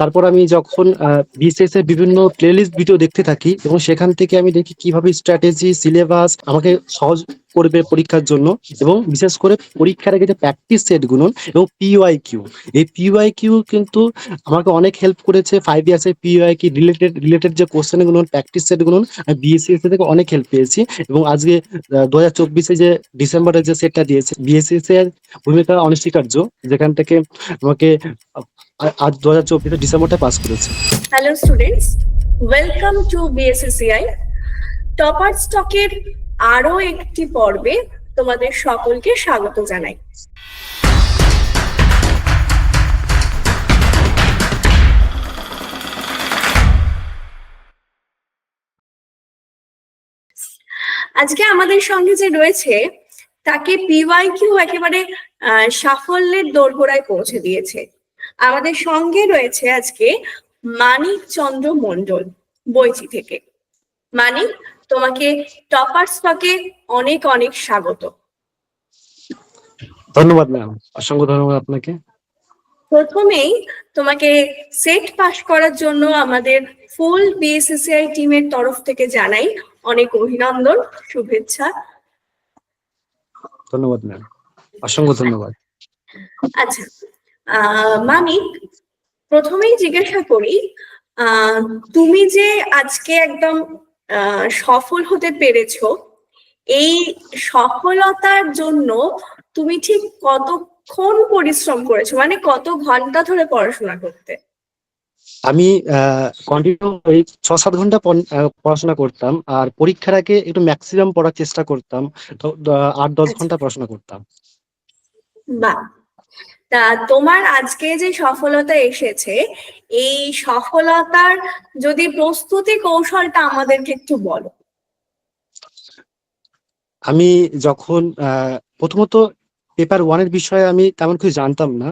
তারপর আমি যখন বিসিএস এর বিভিন্ন প্লেলিস্ট ভিডিও দেখতে থাকি, এবং সেখান থেকে আমি দেখি কীভাবে স্ট্র্যাটেজি সিলেবাস আমাকে সহজ করবে পরীক্ষার জন্য এবং বিশেষ করে পরীক্ষার আগে যে প্র্যাকটিস সেটগুলো এবং পিওয়াই কিউ এই পিওয়াই কিউ কিন্তু আমাকে অনেক হেল্প করেছে ফাইভ ইয়ার্স এর পিওয়াই কি রিলেটেড রিলেটেড যে কোশ্চেনগুলো প্র্যাকটিস সেটগুলো বিএসসিএস থেকে অনেক হেল্প পেয়েছি এবং আজকে দু হাজার চব্বিশে যে ডিসেম্বরের যে সেটটা দিয়েছে বিএসসিএস এর ভূমিকা অনস্বীকার্য, যেখান থেকে আমাকে আজ দু হাজার চব্বিশে ডিসেম্বরটা পাস করেছে। হ্যালো স্টুডেন্টস ওয়েলকাম টু বিএসএসিআই টপার স্টকের আরও একটি পর্বে তোমাদের সকলকে স্বাগত জানাই। আজকে আমাদের সঙ্গে যে রয়েছে, তাকে পিওয়াই কিউ একেবারে সাফল্যের দোরগোড়ায় পৌঁছে দিয়েছে। আমাদের সঙ্গে রয়েছে আজকে মানিক চন্দ্র মন্ডল বইচি থেকে। মানিক তোমাকে টপার স্টকে অনেক অনেক স্বাগত। ধন্যবাদ ম্যাম অসংখ্য ধন্যবাদ আপনাকে। প্রথমেই তোমাকে সেট পাস করার জন্য আমাদের ফুল বিএসএসিআই টিমের তরফ থেকে জানাই অনেক অভিনন্দন শুভেচ্ছা। ধন্যবাদ ম্যাম অসংখ্য ধন্যবাদ। আচ্ছা আহ, মানিক প্রথমেই জিজ্ঞাসা করি তুমি যে আজকে একদম সফল হতে পেরেছ। এই সফলতার জন্য তুমি ঠিক কতক্ষণ পরিশ্রম করেছ? মানে কত ঘণ্টা ধরে পড়াশোনা করতে? আমি কন্টিনিউ ওই ছ সাত ঘণ্টা পড়াশোনা করতাম। আর পরীক্ষার আগে একটু ম্যাক্সিমাম পড়ার চেষ্টা করতাম। তো আট দশ আচ্ছা। ঘণ্টা পড়াশোনা করতাম। বাহ! তা তোমার আজকে যে সফলতা এসেছে, এই সফলতার যদি প্রস্তুতি কৌশলটা আমাদেরকে একটু বলো। আমি যখন প্রথমত পেপার ওয়ানের বিষয়ে আমি তেমন কিছু জানতাম না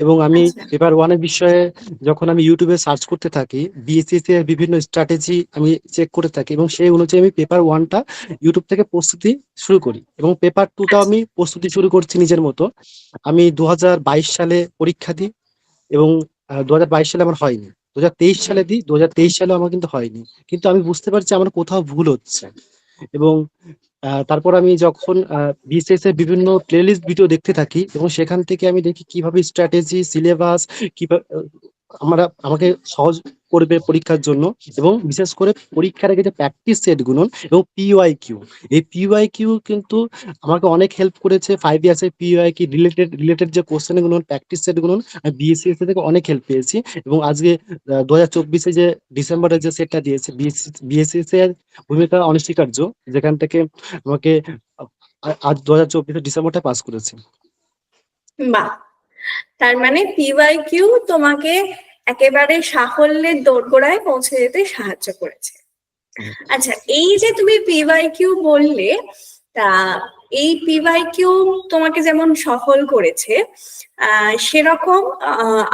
এবং আমি আচ্ছা। পেপার ওয়ানের বিষয়ে যখন আমি ইউটিউবে সার্চ করতে থাকি বিএসসিসি এর বিভিন্ন স্ট্র্যাটেজি আমি চেক করে থাকি এবং সেই অনুযায়ী আমি পেপার ওয়ানটা ইউটিউব থেকে প্রস্তুতি শুরু করি এবং পেপার টুটা আমি প্রস্তুতি শুরু করছি নিজের মতো। আমি দু হাজার বাইশ সালে পরীক্ষা দিই এবং দু হাজার বাইশ সালে আমার হয়নি। দুহাজার তেইশ সালে দিই দু হাজার তেইশ সালে আমার কিন্তু হয়নি। কিন্তু আমি বুঝতে পারছি আমার কোথাও ভুল হচ্ছে। এবং তারপর আমি যখন বিসিএস এর বিভিন্ন প্লেলিস্ট ভিডিও দেখতে থাকি, এবং সেখান থেকে আমি দেখি কীভাবে স্ট্র্যাটেজি সিলেবাস কীভাবে আমরা আমাকে সহজ করবে পরীক্ষার জন্য এবং বিশেষ করে পরীক্ষার আগে যে প্র্যাকটিস সেটগুলো এবং পিওয়াই কিউ এই পিওয়াই কিউ কিন্তু আমাকে অনেক হেল্প করেছে ফাইভ ইয়ার্স এর পিওয়াই কি রিলেটেড রিলেটেড যে কোশ্চেনগুলো প্র্যাকটিস সেটগুলো বিএসসিএস থেকে অনেক হেল্প পেয়েছি এবং আজকে দু হাজার চব্বিশে যে ডিসেম্বরের যে সেটটা দিয়েছে বিএসসিএস এর ভূমিকা অনস্বীকার্য, যেখান থেকে আমাকে আজ দু হাজার চব্বিশে ডিসেম্বরটা পাস করেছে। বাহ! তার মানে পিওয়াই কিউ তোমাকে একেবারে সাফল্যের দোরগোড়ায় পৌঁছে যেতে সাহায্য করেছে। আচ্ছা। এই যে তুমি পিওয়াই কিউ বললে তা এই পিওয়াই কিউ তোমাকে যেমন সফল করেছে আহ সেরকম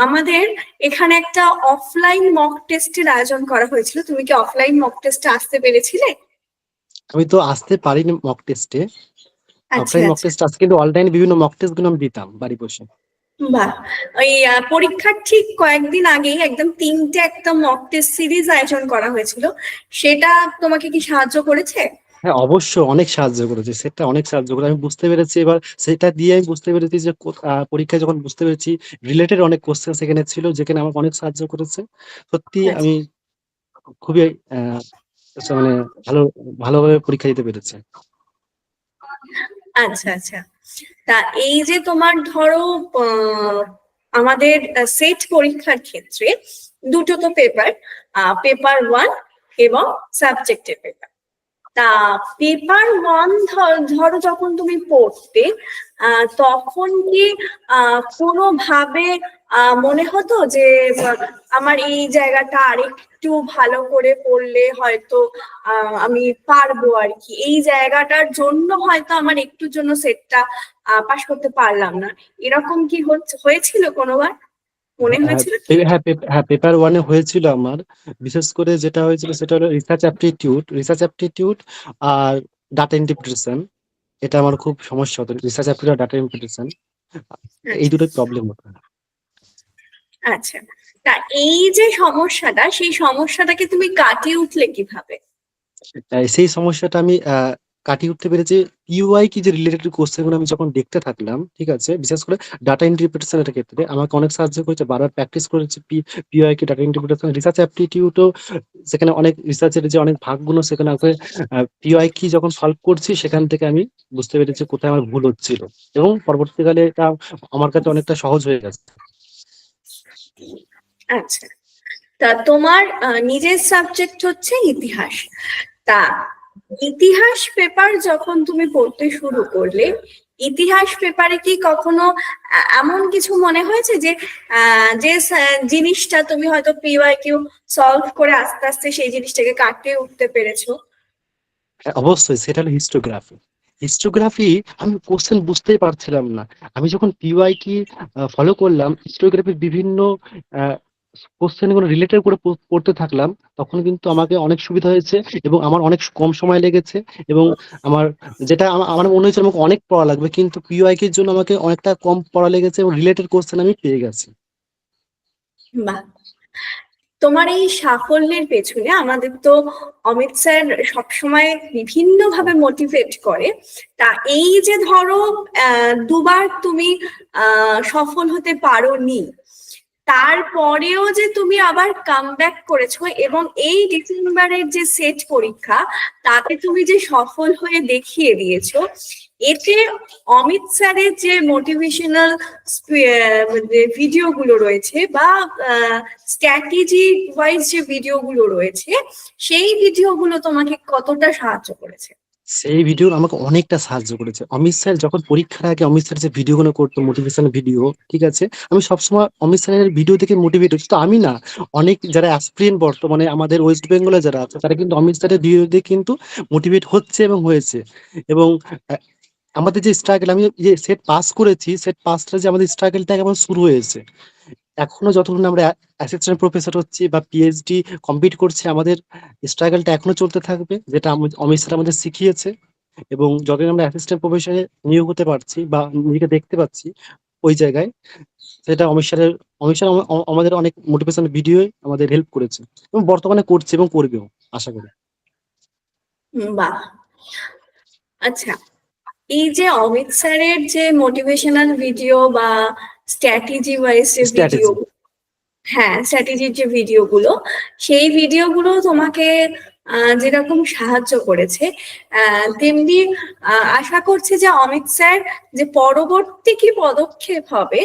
আমাদের এখানে একটা অফলাইন মক টেস্টের আয়োজন করা হয়েছিল। তুমি কি অফলাইন মক টেস্টে আসতে পেরেছিলে? আমি তো আসতে পারিনি মক টেস্টে আচ্ছা অফলাইন মক আচ্ছা। টেস্ট আছে কিন্তু অনলাইন বিভিন্ন মক টেস্টগুলো আমি দিতাম বাড়ি বসে। বাহ! ওই পরীক্ষার ঠিক কয়েকদিন আগেই একদম তিনটে একটা মক টেস্ট সিরিজ আয়োজন করা হয়েছিল। সেটা তোমাকে কি সাহায্য করেছে? হ্যাঁ অবশ্যই অনেক সাহায্য করেছে। সেটা অনেক সাহায্য করে আমি বুঝতে পেরেছি এবার সেটা দিয়ে আমি বুঝতে পেরেছি যে পরীক্ষায় যখন বুঝতে পেরেছি রিলেটেড অনেক কোশ্চেন সেখানে ছিল যেখানে আমাকে অনেক সাহায্য করেছে। সত্যি আচ্ছা। আমি খুবই আহ, মানে ভালো ভালোভাবে পরীক্ষা দিতে পেরেছি। আচ্ছা আচ্ছা। তা এই যে তোমার ধরো আমাদের সেট পরীক্ষার ক্ষেত্রে দুটো তো পেপার পেপার ওয়ান এবং সাবজেক্টের পেপার তা পেপার ওয়ান ধরো যখন তুমি পড়তে তখন কি কোনোভাবে মনে হতো যে আমার এই জায়গাটা আরেকটু ভালো করে পড়লে হয়তো আমি পারব আর কি। এই জায়গাটার জন্য হয়তো আমার একটুর জন্য সেটটা পাশ করতে পারলাম না। এরকম কি হচ্ছে- হয়েছিল কোনোবার? মনে হ্যাঁ, হয়েছিল? হ্যাঁ পে- হ্যাঁ পেপার ওয়ানে হয়েছিল আমার। বিশেষ করে যেটা হয়েছিল সেটা হলো রিসার্চ অ্যাপটিটিউড রিসার্চ অ্যাপটিটিউড আর ডাটা ইন্টারপ্রিটেশন এটা আমার খুব সমস্যা হতো। রিসার্চ অ্যাপ্লিকেশন ডাটা ইম্পিটেশন এই দুটো প্রবলেম হতো। আচ্ছা তা এই যে সমস্যাটা সেই সমস্যাটাকে তুমি কাটিয়ে উঠলে কীভাবে? সেই সমস্যাটা আমি আহ, কাটিয়ে উঠতে পেরেছে। ইউআই কি যে রিলেটেড কোশ্চেনগুলো আমি যখন দেখতে থাকলাম, ঠিক আছে, বিশেষ করে ডাটা ইন্টারপ্রিটেশনের ক্ষেত্রে আমাকে অনেক সাহায্য করেছে, বারবার প্র্যাকটিস করেছি পিওআই কি ডাটা ইন্টারপ্রিটেশন রিসার্চ অ্যাপটিটিউডও সেখানে অনেক রিসার্চের যে অনেক ভাগগুলো সেখানে আমাকে পিওআই কি যখন সলভ করছি সেখান থেকে আমি বুঝতে পেরেছি কোথায় আমার ভুল হচ্ছিল। এবং পরবর্তীকালে এটা আমার কাছে অনেকটা সহজ হয়ে গেছে। আচ্ছা। তা তোমার নিজের সাবজেক্ট হচ্ছে ইতিহাস। তা ইতিহাস পেপার যখন তুমি পড়তে শুরু করলে ইতিহাস পেপারে কি কখনো এমন কিছু মনে হয়েছে যে যে জিনিসটা তুমি হয়তো পিওয়াই কিউ সলভ করে আস্তে আস্তে সেই জিনিসটাকে কাটিয়ে উঠতে পেরেছ? হ্যাঁ, অবশ্যই সেটা হলো হিস্টোগ্রাফি হিস্টোগ্রাফি আমি কোশ্চেন বুঝতেই পারছিলাম না। আমি যখন পিওয়াইটি ফলো করলাম হিস্টোগ্রাফির বিভিন্ন কোশ্চেনগুলো রিলেটেড করে পড়তে থাকলাম, তখন কিন্তু আমাকে অনেক সুবিধা হয়েছে এবং আমার অনেক কম সময় লেগেছে এবং আমার যেটা আমা- আমার মনে হয়েছিল আমাকে অনেক পড়া লাগবে, কিন্তু পিওয়াইকির জন্য আমাকে অনেকটা কম পড়া লেগেছে এবং রিলেটেড কোশ্চেন আমি পেয়ে গেছি। বাহ। তোমার এই সাফল্যের পেছনে আমাদের তো অমিত স্যার সবসময় বিভিন্ন ভাবে মোটিভেট করে। তা এই যে ধরো দুবার তুমি সফল হতে পারোনি তারপরেও যে তুমি আবার কাম ব্যাক করেছ এবং এই ডিসেম্বরের যে সেট পরীক্ষা, তাতে তুমি যে সফল হয়ে দেখিয়ে দিয়েছ, এতে অমিত স্যারের যে মোটিভেশনাল ভিডিওগুলো রয়েছে বা স্ট্র্যাটেজি ওয়াইজ যে ভিডিওগুলো রয়েছে, সেই ভিডিওগুলো তোমাকে কতটা সাহায্য করেছে? সেই ভিডিও আমাকে অনেকটা সাহায্য করেছে। অমিত স্যার যখন পরীক্ষার আগে অমিত স্যার যে ভিডিওগুলো করতো মোটিভেশনাল ভিডিও ঠিক আছে? আমি সবসময় অমিত স্যারের ভিডিও দেখে মোটিভেট হচ্ছি তো আমি না। অনেক যারা অ্যাসপিরিয়েন্ট বর্তমানে আমাদের ওয়েস্ট বেঙ্গলে যারা আছে, তারা কিন্তু অমিত স্যারের ভিডিও দেখে কিন্তু মোটিভেট হচ্ছে এবং হয়েছে। এবং আমাদের যে স্ট্রাগল আমি যে সেট পাস করেছি সেট পাসটা যে আমাদের স্ট্রাগলটা একেবারে শুরু হয়েছে। এখনও যতক্ষণ আমরা অ্যাসিস্ট্যান্ট প্রফেসর হচ্ছি বা পিএইচডি কমপ্লিট করছি, আমাদের স্ট্রাগলটা এখনও চলতে থাকবে, যেটা অমিত স্যার আমাদের শিখিয়েছে। এবং যতদিন আমরা অ্যাসিস্ট্যান্ট প্রফেসরে নিয়োগ হতে পারছি বা নিজেকে দেখতে পাচ্ছি ওই জায়গায়, সেটা অমিত স্যারের অমিত স্যার আমা- আমা- আমাদের অনেক মোটিভেশন ভিডিও আমাদের হেল্প করেছে। এবং বর্তমানে করছে এবং করবেও, আশা করি। বাহ! আচ্ছা এই যে অমিত স্যারের যে মোটিভেশনাল ভিডিও বা স্ট্র্যাটেজি ওয়াইজ যে ভিডিও হ্যাঁ স্ট্র্যাটেজির যে ভিডিওগুলো সেই ভিডিওগুলো তোমাকে যেরকম সাহায্য করেছে তেমনি আশা করছি যে অমিত স্যার যে পরবর্তী কি পদক্ষেপ হবে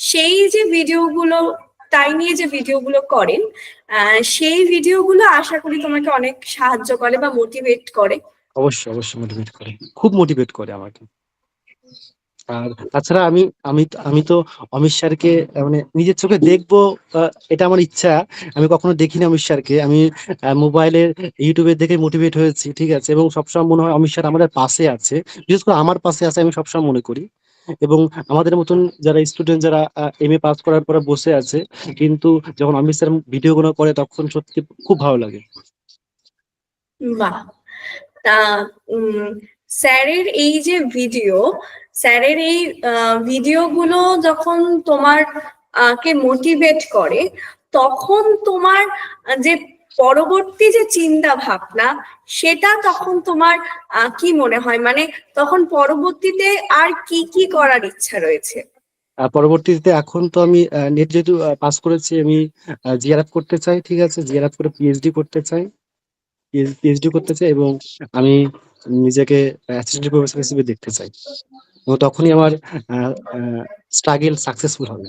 সেই যে ভিডিওগুলো তাই নিয়ে যে ভিডিওগুলো করেন আহ, সেই ভিডিওগুলো আশা করি তোমাকে অনেক সাহায্য করে বা মোটিভেট করে। অবশ্যই অবশ্যই মোটিভেট করে। খুব মোটিভেট করে আমাকে। আর তাছাড়া আমি আমি আমি তো অমিত স্যারকে মানে নিজের চোখে দেখব এটা আমার ইচ্ছা। আমি কখনো দেখিনি অমিত স্যারকে। আমি মোবাইলের ইউটিউবে দেখে মোটিভেট হয়েছি, ঠিক আছে? এবং সবসময় মনে হয় অমিত স্যার আমাদের পাশে আছে। বিশেষ করে আমার পাশে আছে, আমি সবসময় মনে করি। এবং আমাদের মতন যারা স্টুডেন্ট যারা এম এ পাস করার পরে বসে আছে, কিন্তু যখন অমিত স্যার ভিডিও গুলো করে, তখন সত্যি খুব ভালো লাগে। স্যারের এই যে ভিডিও স্যারের এই ভিডিওগুলো যখন তোমার কে মোটিভেট করে, তখন তোমার যে পরবর্তী যে চিন্তা ভাবনা, সেটা তখন তোমার কি মনে হয়? মানে তখন পরবর্তীতে আর কি কি করার ইচ্ছা রয়েছে? পরবর্তীতে এখন তো আমি নেট যেহেতু পাস করেছি, আমি জিআরএফ করতে চাই, ঠিক আছে? জিআরএফ করে পিএইচডি করতে চাই। পিএইচডি করতে চাই এবং আমি নিজেকে অ্যাসিস্ট্যান্ট প্রফেসর হিসেবে দেখতে চাই। এবং তখনই আমার স্ট্রাগল সাকসেসফুল হবে।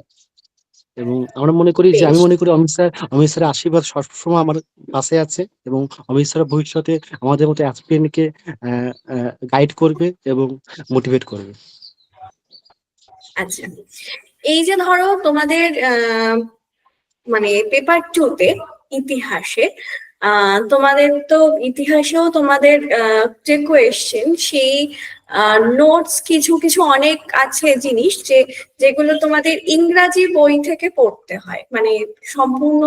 এবং আমরা মনে করি যে আমি মনে করি অমিত স্যার অমিত স্যারের আশীর্বাদ সবসময় আমার পাশে আছে এবং অমিত স্যার ভবিষ্যতে আমাদের মতো অ্যাসপিরেন্টকে গাইড করবে এবং মোটিভেট করবে। আচ্ছা। এই যে ধরো তোমাদের মানে পেপার টু তে ইতিহাসে তোমাদের তো ইতিহাসেও তোমাদের যে কোয়েশ্চেন সেই নোটস কিছু কিছু অনেক আছে জিনিস যে যেগুলো তোমাদের ইংরাজি বই থেকে পড়তে হয়। মানে সম্পূর্ণ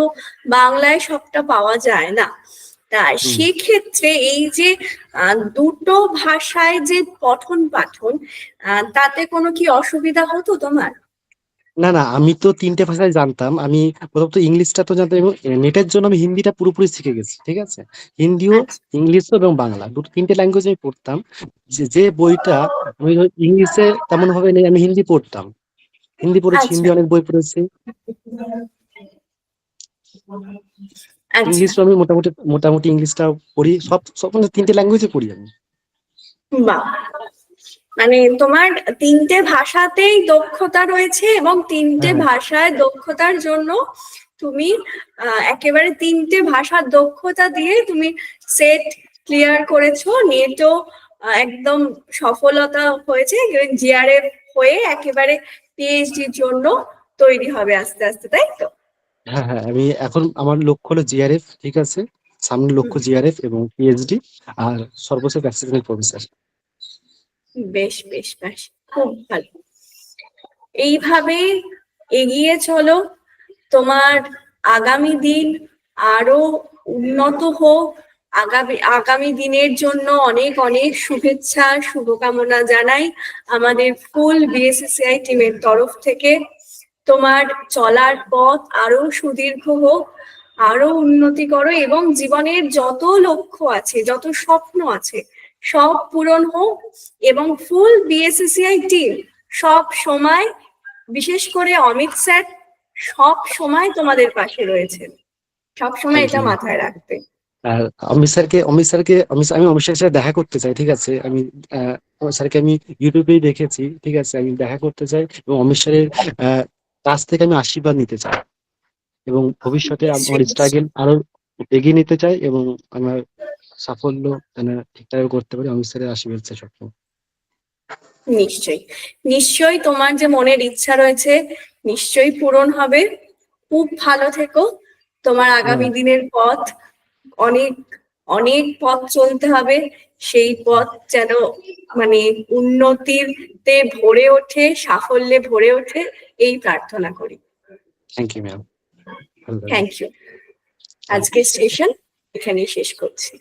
বাংলায় সবটা পাওয়া যায় না। তা সেক্ষেত্রে এই যে দুটো ভাষায় যে পঠন পাঠন আহ, তাতে কোনো কি অসুবিধা হতো তোমার? না না আমি তো তিনটে ভাষায় জানতাম। আমি প্রথমত ইংলিশটা তো জানতাম এবং নেটের জন্য আমি হিন্দিটা পুরোপুরি শিখে গেছি ঠিক আছে? হিন্দিও আচ্ছা। ইংলিশও এবং বাংলা দুটো তিনটে ল্যাঙ্গুয়েজ আমি পড়তাম। যে যে বইটা আমি ধর ইংলিশে তেমন ভাবে নেই আমি হিন্দি পড়তাম। হিন্দি পড়েছি আচ্ছা। হিন্দি অনেক বই পড়েছি। আচ্ছা। ইংলিশও আমি মোটামুটি মোটামুটি ইংলিশটা পড়ি সব সব মানে তিনটে ল্যাঙ্গুয়েজে পড়ি আমি। বাহ। মানে তোমার তিনটে ভাষাতেই দক্ষতা রয়েছে এবং তিনটে। ভাষায় দক্ষতার জন্য তুমি একেবারে তিনটে ভাষার দক্ষতা দিয়ে তুমি সেট ক্লিয়ার করেছ নেটও একদম সফলতা হয়েছে জিআরএফ হয়ে একেবারে পিএইচডির জন্য তৈরি হবে আস্তে আস্তে তাই তো? হ্যাঁ হ্যাঁ আমি এখন আমার লক্ষ্য হলো জিআরএফ ঠিক আছে? সামনে লক্ষ্য জিআরএফ এবং পিএইচডি আর সর্বশেষ অ্যাসিস্ট্যান্ট প্রফেসর বেশ বেশ বেশ। খুব ভালো। এইভাবে এগিয়ে চলো। তোমার আগামী দিন আরও উন্নত হোক। আগামী আগামী দিনের জন্য অনেক অনেক শুভেচ্ছা শুভকামনা জানাই আমাদের ফুল বিএসসিআই টিমের তরফ থেকে। তোমার চলার পথ আরও সুদীর্ঘ হোক আরও উন্নতি করো এবং জীবনের যত লক্ষ্য আছে যত স্বপ্ন আছে সব পূরণ হোক এবং ফুল বিএসসিআই টিম সব সময় বিশেষ করে অমিত স্যার সব সময় তোমাদের পাশে রয়েছে। সব সময় এটা মাথায় রাখবে। আর অমিত স্যারকে অমিত স্যারকে অমিত আমি অমিত স্যারের সাথে দেখা করতে চাই ঠিক আছে? আমি স্যারকে আমি ইউটিউবেই দেখেছি ঠিক আছে? আমি দেখা করতে চাই এবং অমিত স্যারের কাছ থেকে আমি আশীর্বাদ নিতে চাই এবং ভবিষ্যতে আমার নিশ্চয়ই, স্ট্রাগল আরও এগিয়ে নিতে চাই এবং আমার সাফল্য যেন ঠিকঠাক করতে পারি অমিত স্যারের আশীর্বাদ চাই সবসময়। নিশ্চয়ই। নিশ্চয়ই তোমার যে মনের ইচ্ছা রয়েছে নিশ্চয়ই পূরণ হবে। খুব ভালো থেকো। তোমার আগামী দিনের পথ অনেক অনেক পথ চলতে হবে। সেই পথ যেন মানে উন্নতিতে ভরে ওঠে সাফল্যে ভরে ওঠে এই প্রার্থনা করি। Thank you ma'am. Thank you আজকের সেশন এখানেই শেষ করছি।